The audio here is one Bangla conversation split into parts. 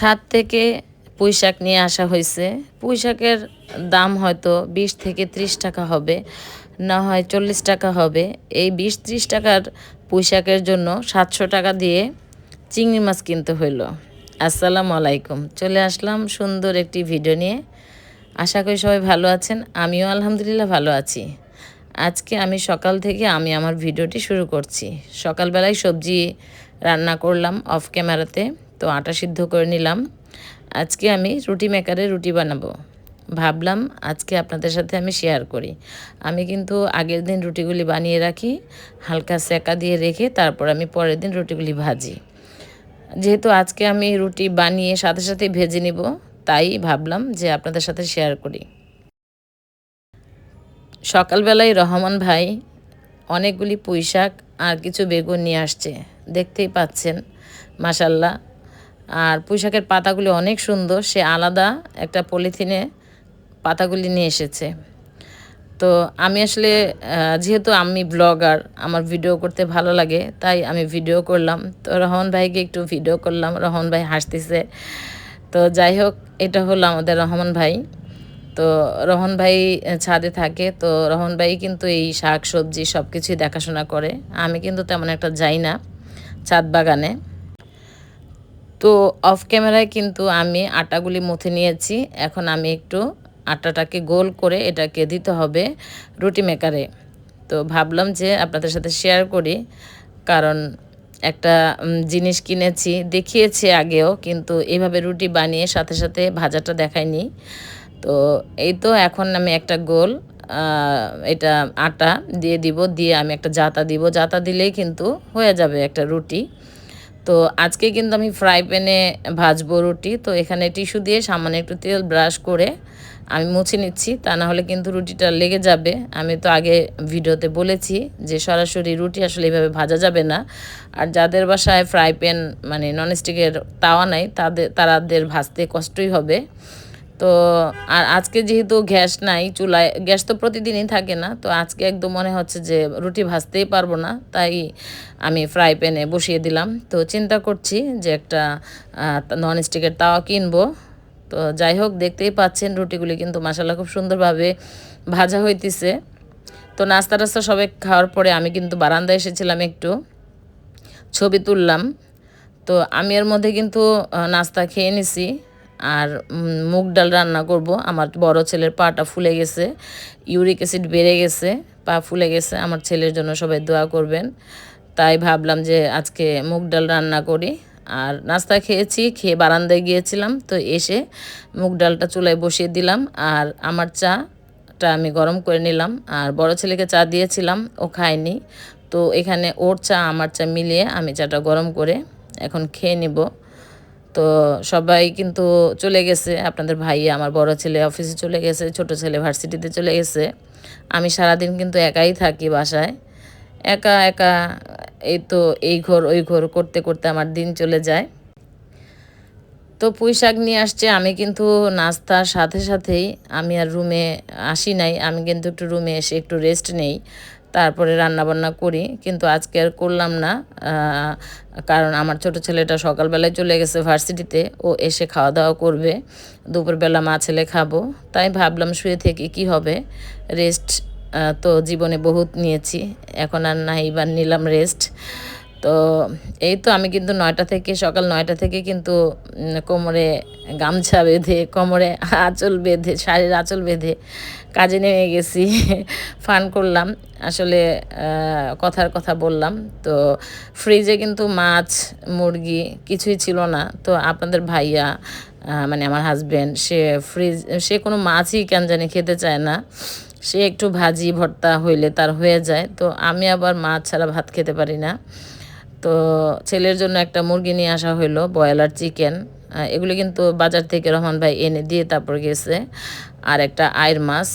ছাদ থেকে পুঁই শাক নিয়ে আসা হয়েছে। পুঁই শাকের দাম হয়তো বিশ থেকে ত্রিশ টাকা হবে, না হয় চল্লিশ টাকা হবে। এই বিশ ত্রিশ টাকার পুঁই শাকের জন্য সাতশো টাকা দিয়ে চিংড়ি মাছ কিনতে হইল। আসসালামু আলাইকুম। চলে আসলাম সুন্দর একটি ভিডিও নিয়ে। আশা করি সবাই ভালো আছেন, আমিও আলহামদুলিল্লাহ ভালো আছি। আজকে আমি সকাল থেকে আমি আমার ভিডিওটি শুরু করছি। সকালবেলায় সবজি রান্না করলাম অফ ক্যামেরাতে। তো আটা সিদ্ধ করে নিলাম। আজকে আমি রুটি মেকারে রুটি বানাবো। ভাবলাম আজকে আপনাদের সাথে আমি শেয়ার করি। আমি কিন্তু আগের দিন রুটিগুলি বানিয়ে রাখি, হালকা সেকা দিয়ে রেখে তারপর আমি পরের দিন রুটিগুলি ভাজি। যেহেতু আজকে আমি রুটি বানিয়ে সাথে সাথে ভেজে নিব, তাই ভাবলাম যে আপনাদের সাথে শেয়ার করি। সকালবেলায় রহমান ভাই অনেকগুলি পুঁই শাক আর কিছু বেগুন নিয়ে আসছে। দেখতেই পাচ্ছেন মাসাল্লাহ আর পুঁই শাকের পাতাগুলি অনেক সুন্দর। সে আলাদা একটা পলিথিনে পাতাগুলি নিয়ে এসেছে। তো আমি আসলে যেহেতু আমি ব্লগার, আমার ভিডিও করতে ভালো লাগে, তাই আমি ভিডিও করলাম। তো রহমান ভাইকে একটু ভিডিও করলাম, রহমান ভাই হাসতেছে। তো যাই হোক, এটা হলো আমাদের রহমান ভাই। তো রহন ভাই ছাদে থাকে। তো রহন ভাই কিন্তু এই শাক, সবজি সব কিছুই দেখাশোনা করে। আমি কিন্তু তেমন একটা যাই না ছাদ বাগানে। তো অফ ক্যামেরায় কিন্তু আমি আটাগুলি মুথে নিয়েছি। এখন আমি একটু আটাটাকে গোল করে এটাকে দিতে হবে রুটি মেকারে। তো ভাবলাম যে আপনাদের সাথে শেয়ার করি, কারণ একটা জিনিস কিনেছি, দেখিয়েছি আগেও, কিন্তু এভাবে রুটি বানিয়ে সাথে সাথে ভাজাটা দেখায়নি তো এই তো এখন আমি একটা গোল এটা আটা দিয়ে দিব, দিয়ে আমি একটা জাতা দিব। জাতা দিলেই কিন্তু হয়ে যাবে একটা রুটি। তো আজকে কিন্তু আমি ফ্রাই প্যানে ভাজবো রুটি। তো এখানে টিস্যু দিয়ে সামান্য একটু তেল ব্রাশ করে আমি মুছে নিচ্ছি। তা না হলে কিন্তু রুটিটা লেগে যাবে। আমি তো আগে ভিডিওতে বলেছি যে সরাসরি রুটি আসলে এইভাবে ভাজা যাবে না। আর যাদের বাসায় ফ্রাই প্যান মানে ননস্টিকের তাওয়া নাই তাদের তারাদের ভাজতে কষ্টই হবে। তো আর আজকে যেহেতু গ্যাস নাই, চুলায়, গ্যাস তো প্রতিদিনই থাকে না, তো আজকে একদম মনে হচ্ছে যে রুটি ভাজতেই পারব না, তাই আমি ফ্রাই প্যানে বসিয়ে দিলাম। তো চিন্তা করছি যে একটা ননস্টিকের তাওয়া কিনবো। তো যাই হোক, দেখতেই পাচ্ছেন রুটিগুলি কিন্তু মশালা খুব সুন্দরভাবে ভাজা হইতেছে। তো নাস্তা টাস্তা সবাই খাওয়ার পরে আমি কিন্তু বারান্দায় এসেছিলাম একটু, ছবি তুললাম। তো আমি এর মধ্যে কিন্তু নাস্তা খেয়ে নিছি। আর মুগ ডাল রান্না করব। আমার বড় ছেলের পাটা ফুলে গেছে, ইউরিক অ্যাসিড বেড়ে গেছে, পা ফুলে গেছে, আমার ছেলের জন্য সবাই দোয়া করবেন। তাই ভাবলাম যে আজকে মুগ ডাল রান্না করি। আর নাস্তা খেয়েছি, খেয়ে বারান্দায় গিয়েছিলাম, তো এসে মুগ ডালটা চুলায় বসিয়ে দিলাম। আর আমার চাটা আমি গরম করে নিলাম। আর বড় ছেলেকে চা দিয়েছিলাম, ও খায়নি। তো এখানে ওর চা, আমার চা মিলিয়ে আমি চাটা গরম করে এখন খেয়ে নিব। তো সবাই কিন্তু চলে গেছে। আপনাদের ভাই, আমার বড় ছেলে অফিসে চলে গেছে, ছোট ছেলে ভার্সিটিতে চলে গেছে। আমি সারাদিন কিন্তু একাই থাকি বাসায়। একা একা, এই তো এই ঘর, ওই ঘর করতে করতে আমার দিন চলে যায়। তো পুঁই শাক নিয়ে আসছে, আমি কিন্তু নাস্তার সাথে সাথেই আমি আর রুমে আসি নাই। আমি কিন্তু একটু রুমে এসে একটু রেস্ট নেই। তারপরে রান্না বান্না করি, কিন্তু আজকে আর করলাম না কারণ আমার ছোট ছেলেটা সকালবেলায় চলে গেছে ভার্সিটিতে, ও এসে খাওয়া দাওয়া করবে, দুপুরবেলা মা ছেলে খাব, তাই ভাবলাম শুয়ে থেকে কি হবে রেস্ট তো জীবনে বহুত নিয়েছি, এখন আর না এইবার নিলাম রেস্ট তো এই তো আমি কিন্তু নয়টা থেকে, সকাল নয়টা থেকে কিন্তু কোমরে গামছা বেঁধে, কোমরে আঁচল বেঁধে, শাড়ির আঁচল বেঁধে কাজে নেমে গেছি, ফান করলাম। আসলে কথার কথা বললাম। তো ফ্রিজে কিন্তু মাছ, মুরগি কিছুই ছিল না। তো আপনাদের ভাইয়া মানে আমার হাজব্যান্ড সে ফ্রিজ সে কোনো মাছই কেন জানি খেতে চায় না। সে একটু ভাজি, ভর্তা হইলে তার হয়ে যায়। তো আমি আবার মাছ ছাড়া ভাত খেতে পারি না। তো ছেলের জন্য একটা মুরগি নিয়ে আসা হইল, ব্রয়লার চিকেন এগুলি কিন্তু বাজার থেকে রহমান ভাই এনে দিয়ে তারপর গেছে। আর একটা আয়ের মাছ।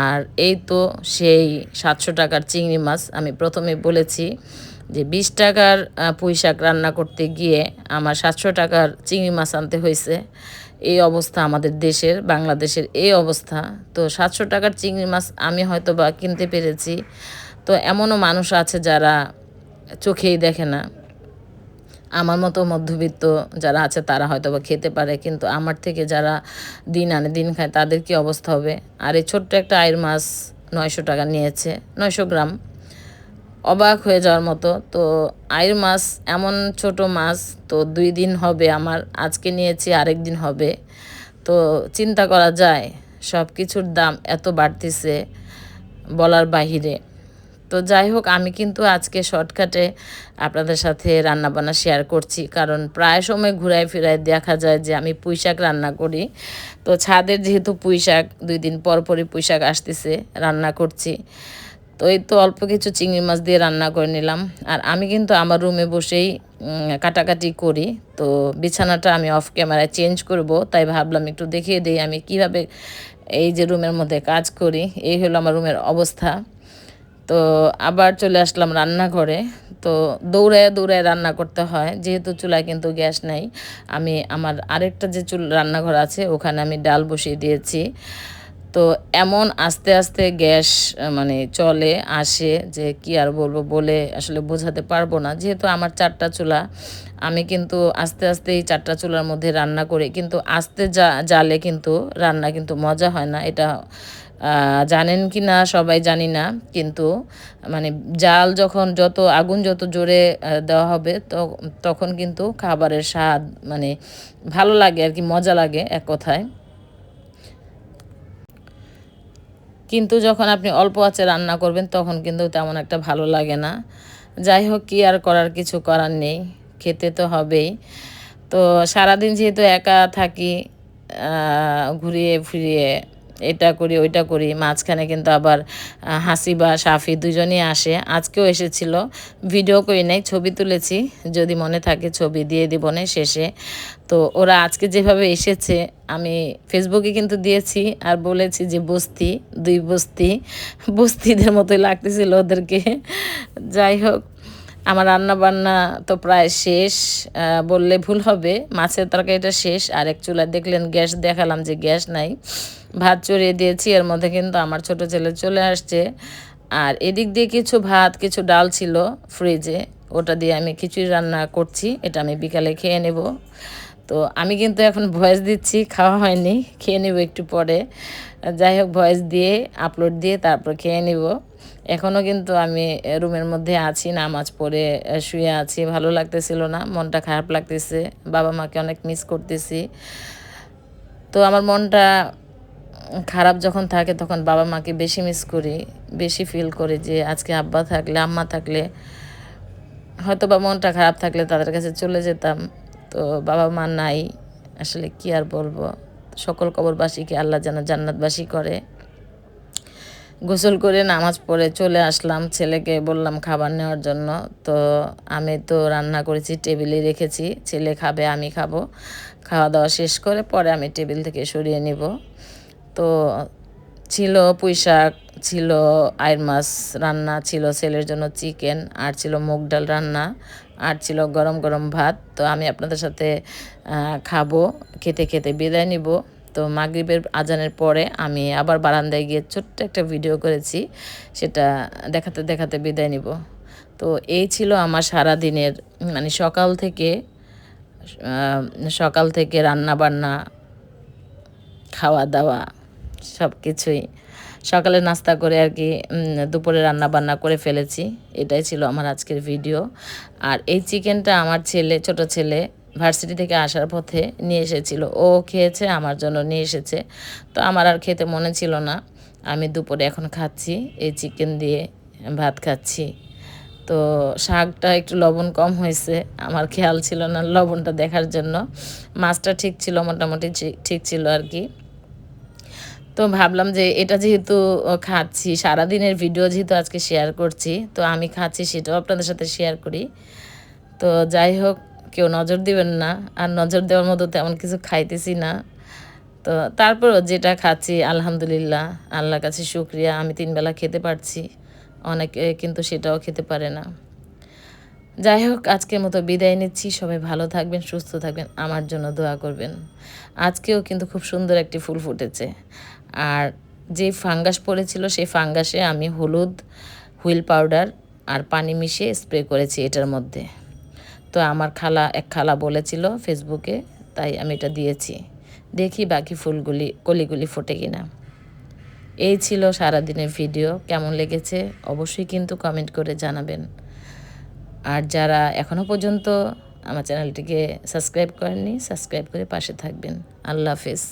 আর এই তো সেই সাতশো টাকার চিংড়ি মাছ। আমি প্রথমে বলেছি যে বিশ টাকার পুঁই শাক রান্না করতে গিয়ে আমার সাতশো টাকার চিংড়ি মাছ আনতে হয়েছে। এই অবস্থা আমাদের দেশের, বাংলাদেশের এই অবস্থা। তো সাতশো টাকার চিংড়ি মাছ আমি হয়তো বা কিনতে পেরেছি। তো এমনও মানুষ আছে যারা চোখেই দেখে না। আমার মতো মধ্যবিত্ত যারা আছে তারা হয়তো বা খেতে পারে, কিন্তু আমার থেকে যারা দিন আনে দিন খায় তাদের কি অবস্থা হবে? আর এই ছোট্ট একটা আয়ের মাছ নয়শো টাকা নিয়েছে, নয়শো গ্রাম। অবাক হয়ে যাওয়ার মতো। তো আয়ের মাছ এমন ছোট মাছ, তো দুই দিন হবে আমার, আজকে নিয়েছি, আরেক দিন হবে। তো চিন্তা করা যায় সব কিছুর দাম এত বাড়তিছে বলার বাহিরে। তো যাই হোক, আমি কিন্তু আজকে শর্টকাটে আপনাদের সাথে রান্নাবান্না শেয়ার করছি। কারণ প্রায় সময় ঘুরায় ফিরায় দেখা যায় যে আমি পুঁই শাক রান্না করি। তো ছাদের যেহেতু পুঁই শাক দুই দিন পর পরই পুঁই শাক আসতেছে, রান্না করছি। তো এই তো অল্প কিছু চিংড়ি মাছ দিয়ে রান্না করে নিলাম। আর আমি কিন্তু আমার রুমে বসেই কাটাকাটি করি। তো বিছানাটা আমি অফ ক্যামেরায় চেঞ্জ করব, তাই ভাবলাম একটু দেখিয়ে দিই আমি কীভাবে এই যে রুমের মধ্যে কাজ করি। এই হলো আমার রুমের অবস্থা। তো আবার চলে আসলাম রান্নাঘরে। তো দৌড়ায় দৌড়ায় রান্না করতে হয়। যেহেতু চুলায় কিন্তু গ্যাস নাই, আমি আমার আরেকটা যে চুল রান্নাঘর আছে, ওখানে আমি ডাল বসিয়ে দিয়েছি। তো এমন আস্তে আস্তে গ্যাস মানে চলে, আসে যে কি আর বলব, বলে আসলে বোঝাতে পারব না। যেহেতু আমার চারটা চুলা, আমি কিন্তু আস্তে আস্তে এই চারটা চুলার মধ্যে রান্না করি। কিন্তু আস্তে যা, জালে কিন্তু রান্না কিন্তু মজা হয় না। এটা জানেন কি না, সবাই জানি না, কিন্তু মানে জাল যখন যত আগুন যত জোরে দেওয়া হবে তখন কিন্তু খাবারের স্বাদ মানে ভালো লাগে আর কি, মজা লাগে এক কথায়। কিন্তু যখন আপনি অল্প আঁচে রান্না করবেন, তখন কিন্তু তেমন একটা ভালো লাগে না। যাই হোক, কি আর করার, কিছু করার নেই, খেতে তো হবেই। তো সারাদিন যেহেতু একা থাকি ঘুরিয়ে ফিরিয়ে এটা করি, ওইটা করি। মাঝখানে কিন্তু আবার হাসি বা সাফি দুজনই আসে। আজকেও এসেছিল। ভিডিও করি নাই, ছবি তুলেছি। যদি মনে থাকে ছবি দিয়ে দিব না শেষে। তো ওরা আজকে যেভাবে এসেছে, আমি ফেসবুকে কিন্তু দিয়েছি আর বলেছি যে বস্তি, দুই বস্তি, বস্তিদের মতোই লাগতেছিল ওদেরকে। যাই হোক আমার রান্না বান্না তো প্রায় শেষ বললে ভুল হবে, মাছের তরকারিটা শেষ, আর এক চুলা দেখলেন গ্যাস, দেখালাম যে গ্যাস নাই। ভাত চড়িয়ে দিয়েছি, এর মধ্যে কিন্তু আমার ছোট ছেলে চলে আসছে। আর এদিক দিয়ে কিছু ভাত, কিছু ডাল ছিল ফ্রিজে, ওটা দিয়ে আমি খিচুড়ি রান্না করছি, এটা আমি বিকালে খেয়ে নেব। তো আমি কিন্তু এখন ভয়েস দিচ্ছি, খাওয়া হয়নি, খেয়ে নেব একটু পরে। যাই হোক, ভয়েস দিয়ে, আপলোড দিয়ে তারপর খেয়ে নিব। এখনও কিন্তু আমি রুমের মধ্যে আছি, নামাজ পড়ে শুয়ে আছি, ভালো লাগতেছিল না, মনটা খারাপ লাগতেছে, বাবা মাকে অনেক মিস করতেছি। তো আমার মনটা খারাপ যখন থাকে তখন বাবা মাকে বেশি মিস করি, বেশি ফিল করি যে আজকে আব্বা থাকলে, আম্মা থাকলে হয়তো বা মনটা খারাপ থাকলে তাদের কাছে চলে যেতাম। তো বাবা মা নাই, আসলে কি আর বলব? সকল কবরবাসীকে আল্লাহ যেন জান্নাতবাসী করে। গোসল করে নামাজ পড়ে চলে আসলাম ছেলেকে বললাম খাবার নেওয়ার জন্য। তো আমি তো রান্না করেছি, টেবিলে রেখেছি, ছেলে খাবে, আমি খাব। খাওয়া দাওয়া শেষ করে পরে আমি টেবিল থেকে সরিয়ে নিব। তো ছিল পুঁই শাক ছিল আয়ের মাছ রান্না, ছিল ছেলের জন্য চিকেন, আর ছিল মুগ ডাল রান্না, আর ছিল গরম গরম ভাত। তো আমি আপনাদের সাথে খাব, খেতে খেতে বিদায় নিব। তো মাগরীবের আজানের পরে আমি আবার বারান্দায় গিয়ে ছোট্ট একটা ভিডিও করেছি, সেটা দেখাতে দেখাতে বিদায় নিব। তো এই ছিল আমার সারা দিনের মানে সকাল থেকে সকাল থেকে রান্না বান্না খাওয়া দাওয়া সব কিছুই সকালে নাস্তা করে আর কি দুপুরে রান্না বান্না করে ফেলেছি। এটাই ছিল আমার আজকের ভিডিও আর এই চিকেনটা আমার ছেলে, ছোট ছেলে ভার্সিটি থেকে আসার পথে নিয়ে এসেছিল। ও খেয়েছে, আমার জন্য নিয়ে এসেছে। তো আমার আর খেতে মনে ছিল না। আমি দুপুরে এখন খাচ্ছি, এই চিকেন দিয়ে ভাত খাচ্ছি। তো শাকটা একটু লবণ কম হয়েছে, আমার খেয়াল ছিল না লবণটা দেখার জন্য। মাছটা ঠিক ছিল, মোটামুটি ঠিক ছিল আর কি। তো ভাবলাম যে এটা যেহেতু খাচ্ছি, সারাদিনের ভিডিও যেহেতু আজকে শেয়ার করছি, তো আমি খাচ্ছি সেটাও আপনাদের সাথে শেয়ার করি। তো যাই হোক কেউ নজর দিবেন না, আর নজর দেওয়ার মতো তেমন কিছু খাইতেছি না। তো তারপরও যেটা খাচ্ছি, আলহামদুলিল্লাহ, আল্লাহর কাছে শুক্রিয়া, আমি তিনবেলা খেতে পারছি, অনেকে কিন্তু সেটাও খেতে পারে না। যাই হোক, আজকের মতো বিদায় নিচ্ছি, সবাই ভালো থাকবেন, সুস্থ থাকবেন, আমার জন্য দোয়া করবেন। আজকেও কিন্তু খুব সুন্দর একটি ফুল ফুটেছে, আর যে ফাঙ্গাস পড়েছিল, সেই ফাঙ্গাসে আমি হলুদ হুইল পাউডার আর পানি মিশিয়ে স্প্রে করেছি এটার মধ্যে। তো আমার খালা, এক খালা বলেছিল ফেসবুকে, তাই আমি এটা দিয়েছি। দেখি বাকি ফুলগুলি, কলিগুলি ফোটে কিনা। এই ছিল সারাদিনের ভিডিও, কেমন লেগেছে অবশ্যই কিন্তু কমেন্ট করে জানাবেন। আর যারা এখনও পর্যন্ত আমার চ্যানেলটিকে সাবস্ক্রাইব করেননি, সাবস্ক্রাইব করে পাশে থাকবেন। আল্লাহ হাফেজ।